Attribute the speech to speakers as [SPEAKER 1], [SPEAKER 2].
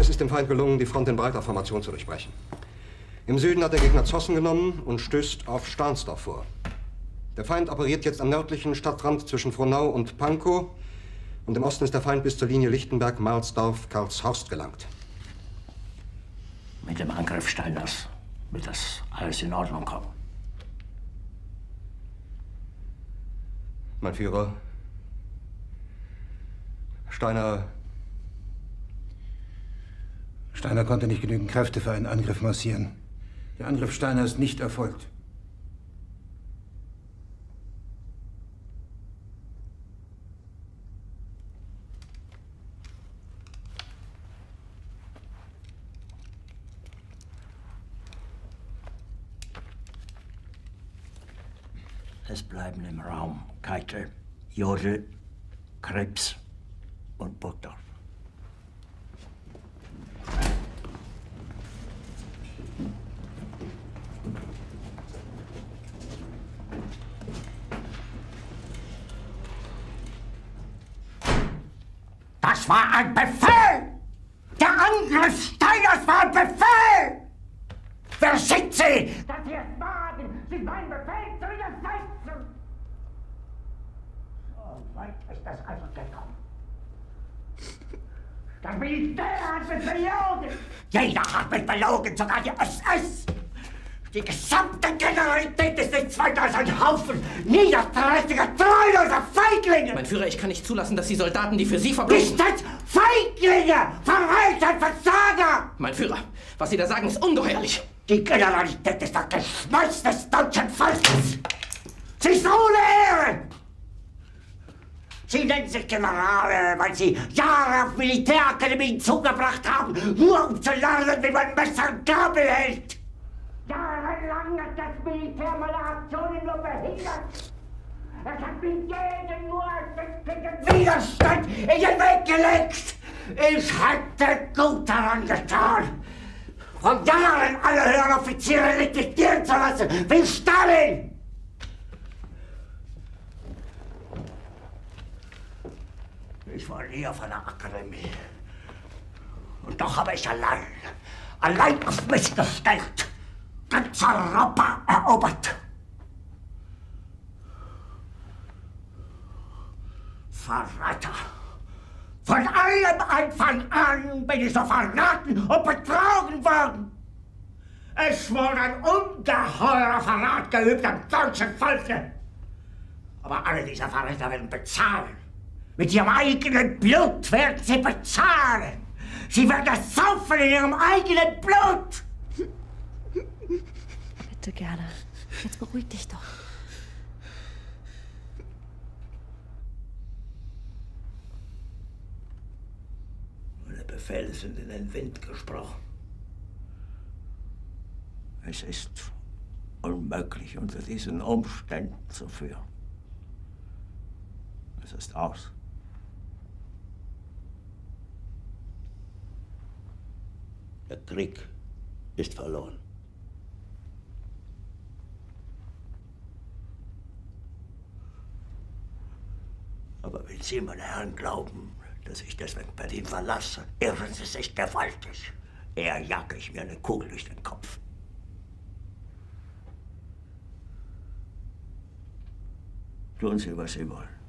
[SPEAKER 1] Es ist dem Feind gelungen, die Front in breiter Formation zu durchbrechen. Im Süden hat der Gegner Zossen genommen und stößt auf Stahnsdorf vor. Der Feind operiert jetzt am nördlichen Stadtrand zwischen Frohnau und Pankow. Und im Osten ist der Feind bis zur Linie Lichtenberg-Marsdorf-Karlshorst gelangt.
[SPEAKER 2] Mit dem Angriff Steiners wird das alles in Ordnung kommen.
[SPEAKER 1] Mein Führer, Steiner.
[SPEAKER 3] Steiner konnte nicht genügend Kräfte für einen Angriff massieren. Der Angriff Steiner ist nicht erfolgt.
[SPEAKER 2] Es bleiben im Raum Keitel, Jodl, Krebs und Burgdorf. Das war ein Befehl! Der Angriff Steiners war ein Befehl! Wer schickt Sie? Dass Sie es wagen, sich mein Befehl zu widersetzen! So weit ist das also gekommen. Das Militär hat mich belogen! Jeder hat mich belogen, sogar die SS! Die gesamte Generalität ist nichts weiter als ein Haufen niederträchtiger, treuloser Feiglinge!
[SPEAKER 4] Mein Führer, ich kann nicht zulassen, dass die Soldaten, die für Sie verbringen...
[SPEAKER 2] Nicht als Feiglinge! Verreiter, Versager!
[SPEAKER 4] Mein Führer, was Sie da sagen, ist ungeheuerlich.
[SPEAKER 2] Die Generalität ist das Geschmeiß des deutschen Volkes! Sie ist ohne Ehre! Sie nennen sich Generale, weil Sie Jahre auf Militärakademien zugebracht haben, nur um zu lernen, wie man Messer und Gabel hält! Jahrelang hat das Militär meine Aktionen nur behindert! Es hat mir jeden nur ersichtlichen Widerstand in den Weg gelegt! Ich hätte gut daran getan, von Jahren alle höheren Offiziere liquidieren zu lassen, wie Stalin! Ich war nie auf einer Akademie. Und doch habe ich allein, allein auf mich gestellt, ganz Europa erobert. Verräter! Von allem Anfang an bin ich so verraten und betrogen worden. Es wurde ein ungeheurer Verrat geübt am deutschen Volke. Aber alle diese Verräter werden bezahlen. Mit ihrem eigenen Blut werden sie bezahlen. Sie werden das saufen in ihrem eigenen Blut.
[SPEAKER 5] Bitte gerne. Jetzt beruhig dich doch.
[SPEAKER 2] Meine Befehle sind in den Wind gesprochen. Es ist unmöglich, unter diesen Umständen zu führen. Es ist aus. Der Krieg ist verloren. Wenn Sie, meine Herren, glauben, dass ich deswegen Berlin verlasse, irren Sie sich gewaltig. Eher jage ich mir eine Kugel durch den Kopf. Tun Sie, was Sie wollen.